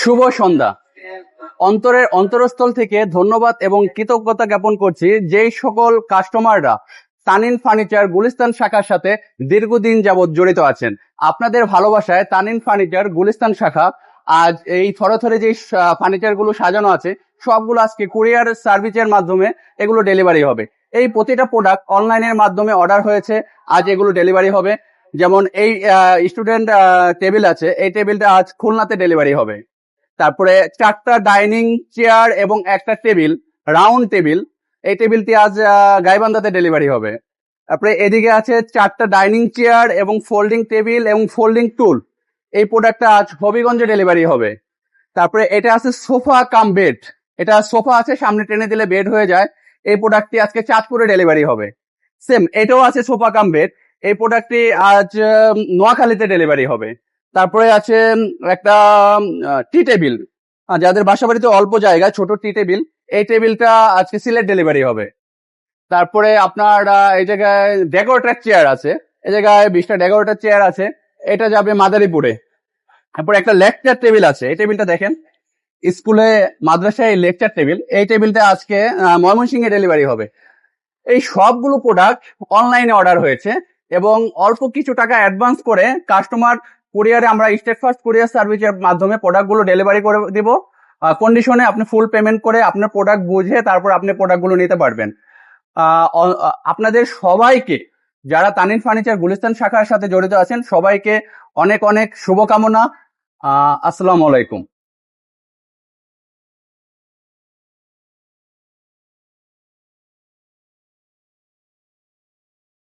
শুভ সন্ধ্যা। অন্তরের অন্তরস্থল থেকে ধন্যবাদ এবং কৃতজ্ঞতা জ্ঞাপন করছি যেই সকল কাস্টমাররা তানিন ফার্নিচার গুলিস্তান শাখার সাথে দীর্ঘদিন যাবৎ জড়িত আছেন। আপনাদের ভালোবাসায় তানিন ফার্নিচার গুলিস্তান শাখা আজ এই থরে থরে যে ফার্নিচারগুলো সাজানো আছে, সবগুলো আজকে কুরিয়ার সার্ভিসের মাধ্যমে এগুলো ডেলিভারি হবে। এই প্রতিটা প্রোডাক্ট অনলাইনের মাধ্যমে অর্ডার হয়েছে, আজ এগুলো ডেলিভারি হবে। যেমন এই স্টুডেন্ট টেবিল আছে, এই টেবিলটা আজ খুলনাতে ডেলিভারি হবে। তারপরে চারটা ডাইনিং চেয়ার এবং একটা টেবিল রাউন্ড টেবিল এই টেবিলটি আজ গাইবান্ধাতে ডেলিভারি হবে। তারপরে এদিকে আছে চারটা ডাইনিং চেয়ার এবং ফোল্ডিং টেবিল এবং ফোল্ডিং টুল এই প্রোডাক্টটা আজ হবিগঞ্জে ডেলিভারি হবে। তারপরে এটা আছে সোফা কাম বেড এটা সোফা আছে, সামনে টেনে দিলে বেড হয়ে যায়, এই প্রোডাক্টটি আজকে চাঁদপুরে ডেলিভারি হবে। সেম এটাও আছে সোফা কাম বেড এই প্রোডাক্টটি আজ নোয়াখালীতে ডেলিভারি হবে। তারপরে আছে একটা টি টেবিল যাদের বাসা বাড়িতে অল্প জায়গা ছোট টি টেবিল এই টেবিলটা আজকে সিলেট ডেলিভারি হবে। তারপরে আপনার এই জায়গায় ডেকোরেটার চেয়ার আছে। এই জায়গায় বিশটা ডেকোরেটার চেয়ার আছে। এটা যাবে মাদারীপুরে। তারপরে একটা লেকচার টেবিল আছে। এই টেবিলটা দেখেন। স্কুলে, মাদ্রাসায় লেকচার টেবিল এই টেবিলটা আজকে ময়মনসিংহে ডেলিভারি হবে। এই সবগুলো প্রোডাক্ট অনলাইনে অর্ডার হয়েছে। এবং অল্প কিছু টাকা অ্যাডভান্স করে কাস্টমার কুরিয়ারে আমরা স্টেট ফার্স্ট কুরিয়ার সার্ভিসের মাধ্যমে প্রোডাক্টগুলো ডেলিভারি করে দিব। কন্ডিশনে আপনি ফুল পেমেন্ট করে আপনার প্রোডাক্ট বুঝে তারপর আপনি প্রোডাক্টগুলো নিতে পারবেন। আপনাদের সবাইকে, যারা তানিন ফার্নিচার গুলিস্তান শাখার সাথে জড়িত আছেন, সবাইকে অনেক অনেক শুভকামনা। আসসালামু আলাইকুম।